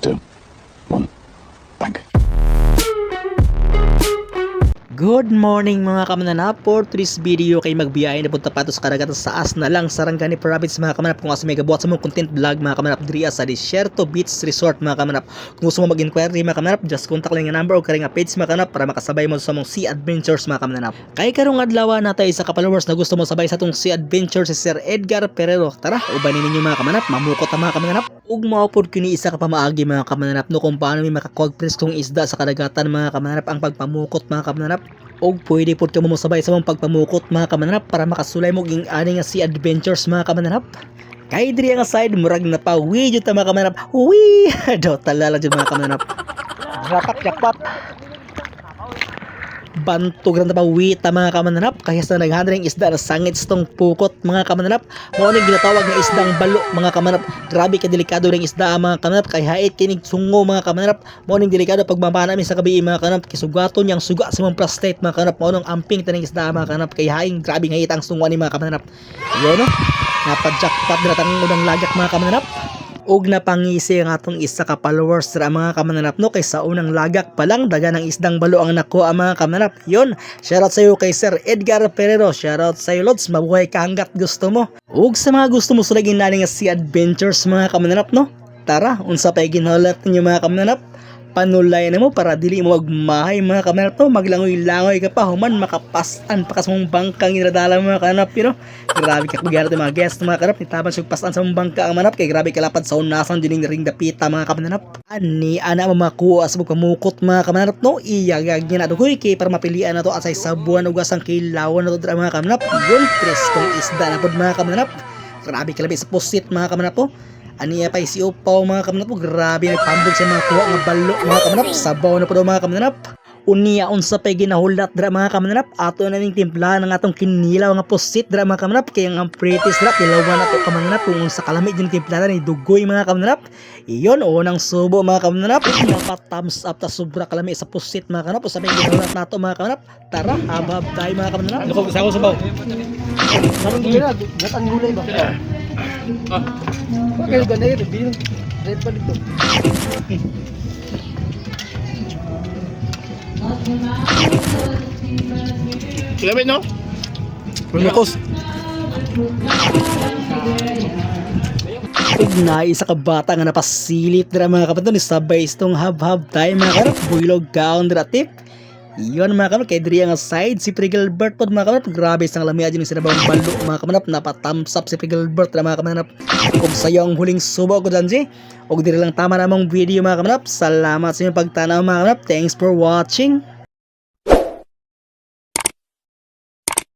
two, one, bang. Good morning mga kamananap. For today's video kay magbiyahe na punta pa to sa karagatan sa as na lang Sarangani Province mga kamanap kung asa may gabuhat sa mong content vlog mga kamanap diri sa Desierto Beach Resort mga kamanap kung gusto mo mag-inquiry mga kamanap just contact lang yung number o kari nga page mga kamanap para makasabay mo sa mong Sea Adventures mga kamanap kay karong adlaw na tayo sa kapalowers na gusto mo sabay sa tong Sea Adventures si Sir Edgar Perero tara ubanin ninyo mga kamanap mamukot ang mga kamanap ug maupod kini isa ka pamaagi mga kamanap no? Kung paano may makakuwag preskong isda sa kadagatan mga kamanap ang pagpamukot mga kamanap og pwede pod ka mo sabay sa mong pagpamukot mga kamananap para makasulay mo ging ani nga si adventures mga kamananap kay diri nga side murag na pa wi ta mga kamananap wi do talala jud mga kamananap rapak jackpot bantog na pa wi ta mga kamananap kaya sa naghandring isda na sangit tong pukot mga kamananap mo ni ginatawag nga isdang balo mga kamananap grabe ka delikado ring isda mga kamananap kay hait kinig sungo mga kamananap mo ning delikado pag mamana mi sa gabi mga kamananap kisugaton yang suga sa mga prostate mga kamananap mo nung amping taning isda mga kamananap kay haing grabe nga itang sungo ni mga kamananap yo no napadjakpat na tang unang lagak mga kamananap ug napangisi ang atong isa ka followers sa mga kamananap no? Kay sa unang lagak pa lang daga ng isdang balo ang nako ang mga kamananap. Yon shoutout sa iyo kay Sir Edgar Perero. Shoutout sa iyo Lods. Mabuhay ka hanggat gusto mo. Ug sa mga gusto mo sulagin nani nga si adventures mga kamananap no? Tara unsa pa ginhalat ninyo mga kamananap panulay na mo para dili mo magmahay mga kamanap to maglangoy-langoy ka pa human makapasan pa kas mong bangkang inadala mga kanap you know? Grabe ka kugyara mga guest mga kanap nitaban siya pasan sa mong bangka ang manap kay grabe kalapad sa unasan dining ring dapita mga kamanap ani ana mo makuha sa pamukot mga kamanap no? Iyagag niya na dugoy kay para mapilian na to asay sabuan ug asang kilawan na to mga kamanap yun preskong isda na pod mga kamanap grabe kalabi sa pusit mga kamanap to Aniya pa si Upaw mga kamanap. Grabe nagpambog sa mga kuha nga balo mga kamanap. Sabaw na po daw mga kamanap. Uniya unsa pay ginahulat dra mga kamanap. Ato na ning timpla ng atong kinilaw nga pusit dra mga kamanap. Kaya ang pretty rap ilawan nato kamanap kung sa kalamit yung timpla ni dugoy mga kamanap. Iyon unang subo mga kamanap. Napa thumbs up ta sobra kalami sa pusit mga kamanap. Usa pay ginahulat nato mga kamanap. Tara, habab tayo mga kamanap. Ako sa ako sabaw. Gatang gulay ba? Bakit ganay, bilang red pa dito. Kilabit no? Lumikos. Ug na isa ka bata nga napasilip dira mga kapatid sabay istong hab-hab tayo mga karap builog kaon dira tip. Iyon mga kapatid kay diri nga side si Prigelbert pod mga kapatid grabe sang lami adyo sa bang balo mga kapatid napatams up si Prigelbert dira mga kapatid ug sayo ang huling subo ko danji. Ug diri lang tama namang video mga kapatid. Salamat sa inyong pagtanaw mga kapatid. Thanks for watching.